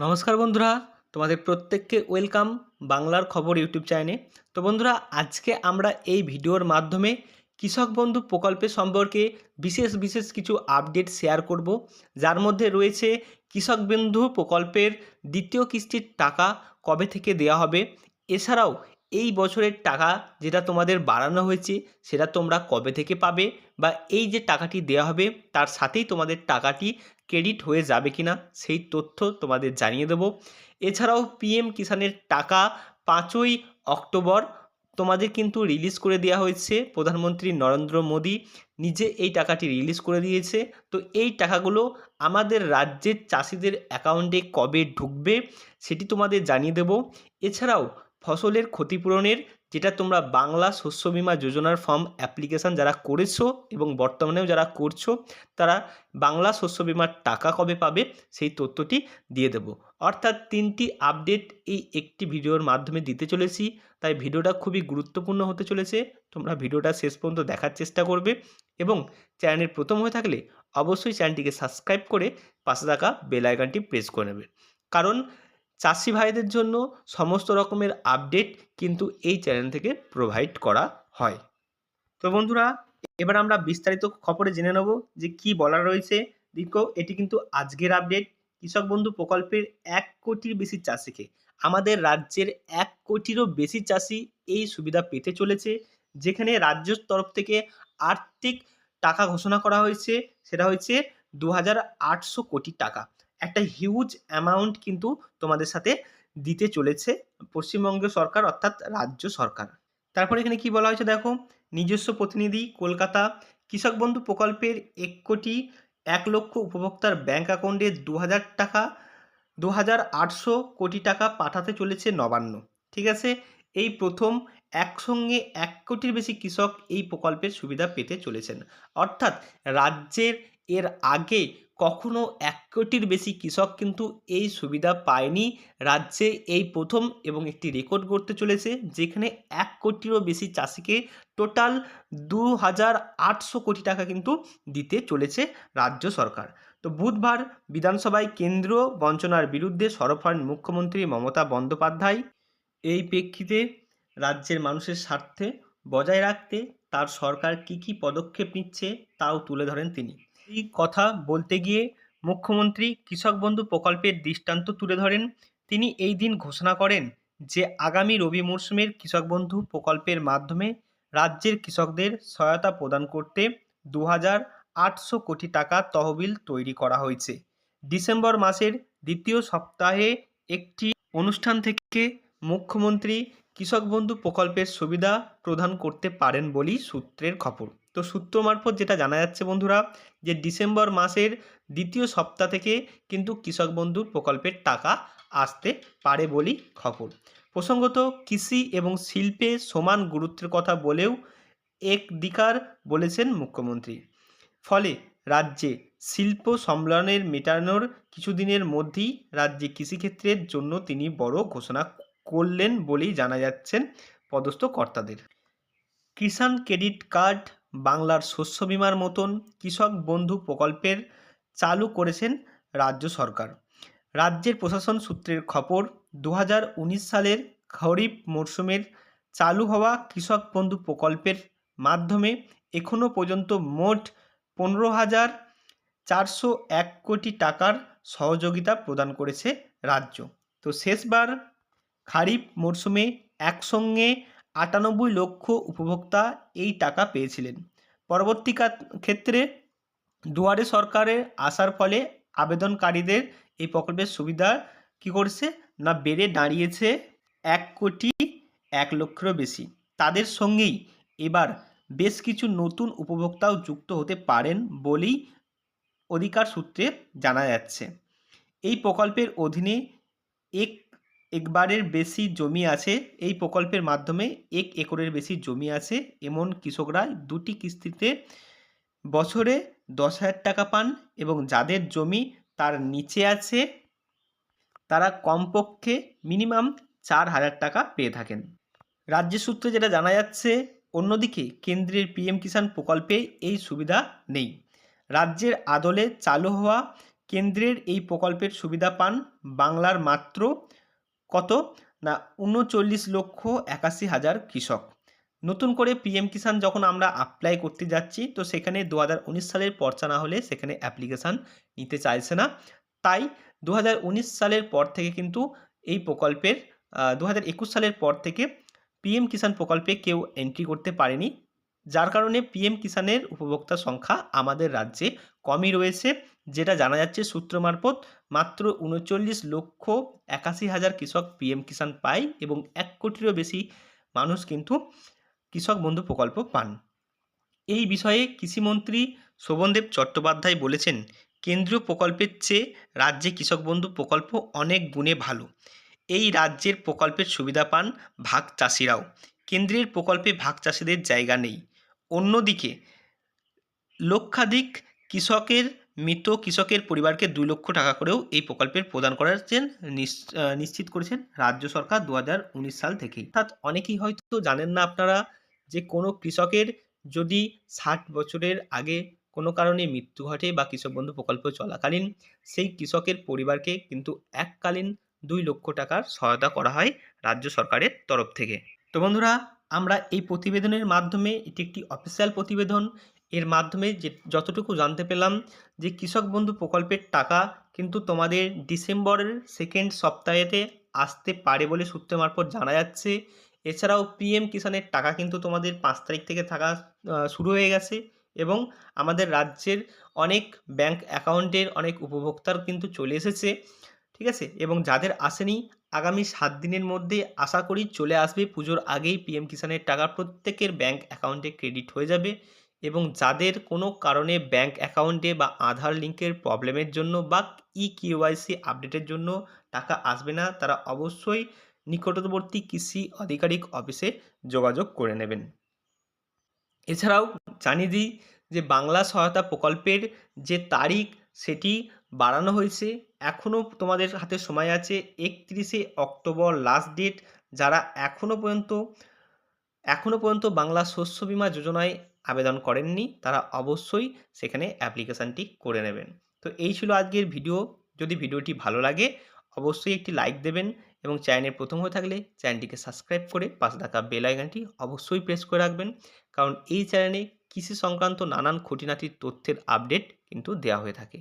নমস্কার বন্ধুরা, তোমাদের প্রত্যেককে ওয়েলকাম বাংলার খবর ইউটিউব চ্যানেলে। তো বন্ধুরা, আজকে আমরা এই ভিডিওর মাধ্যমে কৃষক বন্ধু প্রকল্পে সম্পর্কে বিশেষ বিশেষ কিছু আপডেট শেয়ার করব। যার মধ্যে রয়েছে কৃষক বন্ধু প্রকল্পের দ্বিতীয় কিস্তির টাকা কবে থেকে দেওয়া হবে? এছাড়াও এই বছরের টাকা যেটা তোমাদের বাড়ানো হয়েছে, সেটা তোমরা কবে থেকে পাবে? বা এই যে টাকাটি দেওয়া হবে, তার সাথেই তোমাদের টাকাটি ক্রেডিট হয়ে যাবে কিনা সেই তথ্য তোমাদের জানিয়ে দেবো। এছাড়াও পিএম কিষাণের টাকা পাঁচই অক্টোবর তোমাদের কিন্তু রিলিজ করে দেওয়া হয়েছে। প্রধানমন্ত্রী নরেন্দ্র মোদী নিজে এই টাকাটি রিলিজ করে দিয়েছে। তো এই টাকাগুলো আমাদের রাজ্যের চাষিদের অ্যাকাউন্টে কবে ঢুকবে সেটি তোমাদের জানিয়ে দেবো। এছাড়াও ফসলের ক্ষতিপূরণের যেটা তোমরা বাংলা শস্য বিমা যোজনার ফর্ম অ্যাপ্লিকেশান যারা করেছ এবং বর্তমানেও যারা করছ, তারা বাংলা শস্য বিমার টাকা কবে পাবে সেই তথ্যটি দিয়ে দেব। অর্থাৎ তিনটি আপডেট এই একটি ভিডিওর মাধ্যমে দিতে চলেছি, তাই ভিডিওটা খুবই গুরুত্বপূর্ণ হতে চলেছে। তোমরা ভিডিওটা শেষ পর্যন্ত দেখার চেষ্টা করবে এবং চ্যানেলের প্রথম হয়ে থাকলে অবশ্যই চ্যানেলটিকে সাবস্ক্রাইব করে পাশে থাকা বেল প্রেস করে নেবে। কারণ চাষি ভাইদের জন্য সমস্ত রকমের আপডেট কিন্তু এই চ্যানেল থেকে প্রোভাইড করা হয়। তো বন্ধুরা, এবার আমরা বিস্তারিত খবরে জেনে নেব যে কি বলা রয়েছে। দেখো এটি কিন্তু আজকের আপডেট কৃষক বন্ধু প্রকল্পের এক কোটির বেশি চাষিকে, আমাদের রাজ্যের এক কোটিরও বেশি চাষি এই সুবিধা পেতে চলেছে, যেখানে রাজ্যের তরফ থেকে আর্থিক টাকা ঘোষণা করা হয়েছে। সেটা হয়েছে দু হাজার আটশো কোটি টাকা। একটা হিউজ অ্যামাউন্ট কিন্তু তোমাদের সাথে দিতে চলেছে পশ্চিমবঙ্গ সরকার অর্থাৎ রাজ্য সরকার। তারপর এখানে কি বলা হয়েছে দেখো? নিজস্ব প্রতিনিধি, কলকাতা, কৃষক বন্ধু প্রকল্পের এক কোটি এক লক্ষ উপভোক্তার ব্যাংক অ্যাকাউন্টে দু হাজার টাকা দু হাজার আটশো কোটি টাকা পাঠাতে চলেছে নবান্ন। ঠিক আছে? এই প্রথম একসঙ্গে এক কোটির বেশি কৃষক এই প্রকল্পের সুবিধা পেতে চলেছেন। অর্থাৎ রাজ্যের এর আগে কখনো এক কোটির বেশি কৃষক কিন্তু এই সুবিধা পায়নি। রাজ্যে এই প্রথম এবং একটি রেকর্ড করতে চলেছে, যেখানে এক কোটিরও বেশি চাষিকে টোটাল দু হাজার আটশো কোটি টাকা কিন্তু দিতে চলেছে রাজ্য সরকার। তো বুধবার বিধানসভায় কেন্দ্রীয় বঞ্চনার বিরুদ্ধে সরব হন মুখ্যমন্ত্রী মমতা বন্দ্যোপাধ্যায়। এই প্রেক্ষিতে রাজ্যের মানুষের স্বার্থে বজায় রাখতে তার সরকার কী কী পদক্ষেপ নিচ্ছে তাও তুলে ধরেন তিনি। কথা বলতে গিয়ে মুখ্যমন্ত্রী কৃষক বন্ধু প্রকল্পের দৃষ্টান্ত তুলে ধরেন। তিনি এই দিন ঘোষণা করেন যে, আগামী রবি মরশুমের কৃষক বন্ধু প্রকল্পের মাধ্যমে রাজ্যের কৃষকদের সহায়তা প্রদান করতে দু আটশো কোটি টাকা তহবিল তৈরি করা হয়েছে। ডিসেম্বর মাসের দ্বিতীয় সপ্তাহে একটি অনুষ্ঠান থেকে মুখ্যমন্ত্রী কৃষক বন্ধু প্রকল্পের সুবিধা প্রদান করতে পারেন বলেই সূত্রের খবর। তো সূত্র মারফত যেটা জানা যাচ্ছে বন্ধুরা, যে ডিসেম্বর মাসের দ্বিতীয় সপ্তাহ থেকে কিন্তু কৃষক বন্ধু প্রকল্পের টাকা আসতে পারে বলেই খবর। প্রসঙ্গত কৃষি এবং শিল্পে সমান গুরুত্বের কথা বলেও এক দিকার বলেছেন মুখ্যমন্ত্রী। ফলে রাজ্যে শিল্প সম্মেলনের মেটানোর কিছুদিনের মধ্যেই রাজ্যে কৃষিক্ষেত্রের জন্য তিনি বড় ঘোষণা করলেন বলেই জানা যাচ্ছেন পদস্থ কর্তাদের। কিষাণ ক্রেডিট কার্ড বাংলার শস্য বিমার মতন কৃষক বন্ধু প্রকল্পের চালু করেছেন রাজ্য সরকার। রাজ্যের প্রশাসন সূত্রের খবর দু হাজার উনিশ সালের খরিফ মরশুমের চালু হওয়া কৃষক বন্ধু প্রকল্পের মাধ্যমে এখনও পর্যন্ত মোট পনেরো হাজার চারশো এক কোটি টাকার সহযোগিতা প্রদান করেছে রাজ্য। তো শেষবার খারিফ মরশুমে একসঙ্গে আটানব্বই লক্ষ উপভোক্তা এই টাকা পেয়েছিলেন। পরবর্তী ক্ষেত্রে দুয়ারে সরকারে আসার ফলে আবেদনকারীদের এই প্রকল্পের সুবিধা কী করছে না বেড়ে দাঁড়িয়েছে এক কোটি এক লক্ষেরও বেশি। তাদের সঙ্গেই এবার বেশ কিছু নতুন উপভোক্তাও যুক্ত হতে পারেন বলেই অধিকার সূত্রে জানা যাচ্ছে। এই প্রকল্পের অধীনে এক একবারের বেশি জমি আছে এই প্রকল্পের মাধ্যমে এক একরের বেশি জমি আছে। এমন কৃষকরা দুটি কিস্তিতে বছরে দশ হাজার টাকা পান এবং যাদের জমি তার নিচে আছে, তারা কমপক্ষে মিনিমাম চার হাজার টাকা পেয়ে থাকেন। রাজ্য সূত্রে যেটা জানা যাচ্ছে, অন্যদিকে কেন্দ্রের পিএম কিষাণ প্রকল্পে এই সুবিধা নেই। রাজ্যের আদলে চালু হওয়া কেন্দ্রের এই প্রকল্পের সুবিধা পান বাংলার মাত্র কত? না, উনচল্লিশ লক্ষ একাশি হাজার কৃষক। নতুন করে পিএম কিষাণ যখন আমরা অ্যাপ্লাই করতে যাচ্ছি, তো সেখানে দু হাজার উনিশ সালের পর্চা না হলে সেখানে অ্যাপ্লিকেশান নিতে চাইছে না। তাই দু হাজার উনিশ সালের পর থেকে কিন্তু এই প্রকল্পের দু হাজার একুশ সালের পর থেকে পিএম কিষাণ প্রকল্পে কেউ এন্ট্রি করতে পারেনি। যার কারণে পিএম কিষাণের উপভোক্তা সংখ্যা আমাদের রাজ্যে কমই রয়েছে। যেটা জানা যাচ্ছে সূত্র মারফত মাত্র উনচল্লিশ লক্ষ একাশি হাজার কৃষক পিএম কিষাণ পায় এবং এক কোটিরও বেশি মানুষ কিন্তু কৃষক বন্ধু প্রকল্প পান। এই বিষয়ে কৃষিমন্ত্রী শোভনদেব চট্টোপাধ্যায় বলেছেন, কেন্দ্রীয় প্রকল্পের চেয়ে রাজ্যে কৃষক বন্ধু প্রকল্প অনেক গুণে ভালো। এই রাজ্যের প্রকল্পের সুবিধা পান ভাগ চাষিরাও। কেন্দ্রের প্রকল্পে ভাগ চাষিদের জায়গা নেই। অন্যদিকে লক্ষাধিক কৃষকের মৃত কৃষকের পরিবারকে দুই লক্ষ টাকা করেও এই প্রকল্পের প্রদান করেছেন নিশ্চিত করেছেন রাজ্য সরকার দু হাজার উনিশ সাল থেকেই। অর্থাৎ অনেকেই হয়তো জানেন না আপনারা যে কোনো কৃষকের যদি ষাট বছরের আগে কোনো কারণে মৃত্যু ঘটে বা কৃষক বন্ধু প্রকল্প চলাকালীন, সেই কৃষকের পরিবারকে কিন্তু এককালীন দুই লক্ষ টাকার সহায়তা করা হয় রাজ্য সরকারের তরফ থেকে। তো বন্ধুরা, আমরা এই প্রতিবেদনের মাধ্যমে এটি একটি অফিসিয়াল প্রতিবেদন। এর মাধ্যমে যে যতটুকু জানতে পেলাম যে কৃষক বন্ধু প্রকল্পের টাকা কিন্তু তোমাদের ডিসেম্বরের সেকেন্ড সপ্তাহেতে আসতে পারে বলে সূত্র মারফত জানা যাচ্ছে। এছাড়াও পিএম কিষাণের টাকা কিন্তু তোমাদের পাঁচ তারিখ থেকে থাকা শুরু হয়ে গেছে এবং আমাদের রাজ্যের অনেক ব্যাংক অ্যাকাউন্টের অনেক উপভোক্তার কিন্তু চলে এসেছে, ঠিক আছে? এবং যাদের আসেনি, আগামী সাত দিনের মধ্যে আশা করি চলে আসবে। পুজোর আগেই পিএম কিষাণের টাকা প্রত্যেকের ব্যাংক অ্যাকাউন্টে ক্রেডিট হয়ে যাবে। এবং যাদের কোনো কারণে ব্যাংক অ্যাকাউন্টে বা আধার লিঙ্কের প্রবলেমের জন্য বা ই কিউআইসি আপডেটের জন্য টাকা আসবে না, তারা অবশ্যই নিকটবর্তী কৃষি আধিকারিক অফিসে যোগাযোগ করে নেবেন। এছাড়াও জানিয়ে দিই যে বাংলা সহায়তা প্রকল্পের যে তারিখ, সেটি বাড়ানো হয়েছে। এখনও তোমাদের হাতে সময় আছে একত্রিশে অক্টোবর লাস্ট ডেট যারা এখনও পর্যন্ত এখনও পর্যন্ত বাংলা শস্য বিমা যোজনায় আবেদন করেননি, তারা অবশ্যই সেখানে অ্যাপ্লিকেশানটি করে নেবেন। তো এই ছিল আজকের ভিডিও। যদি ভিডিওটি ভালো লাগে, অবশ্যই একটি লাইক দেবেন এবং চ্যানেলের প্রথম হয়ে থাকলে চ্যানেলটিকে সাবস্ক্রাইব করে পাশে থাকা বেল অবশ্যই প্রেস করে রাখবেন। কারণ এই চ্যানেলে কৃষি সংক্রান্ত নানান খুঁটিনাটির তথ্যের আপডেট কিন্তু দেওয়া হয়ে থাকে।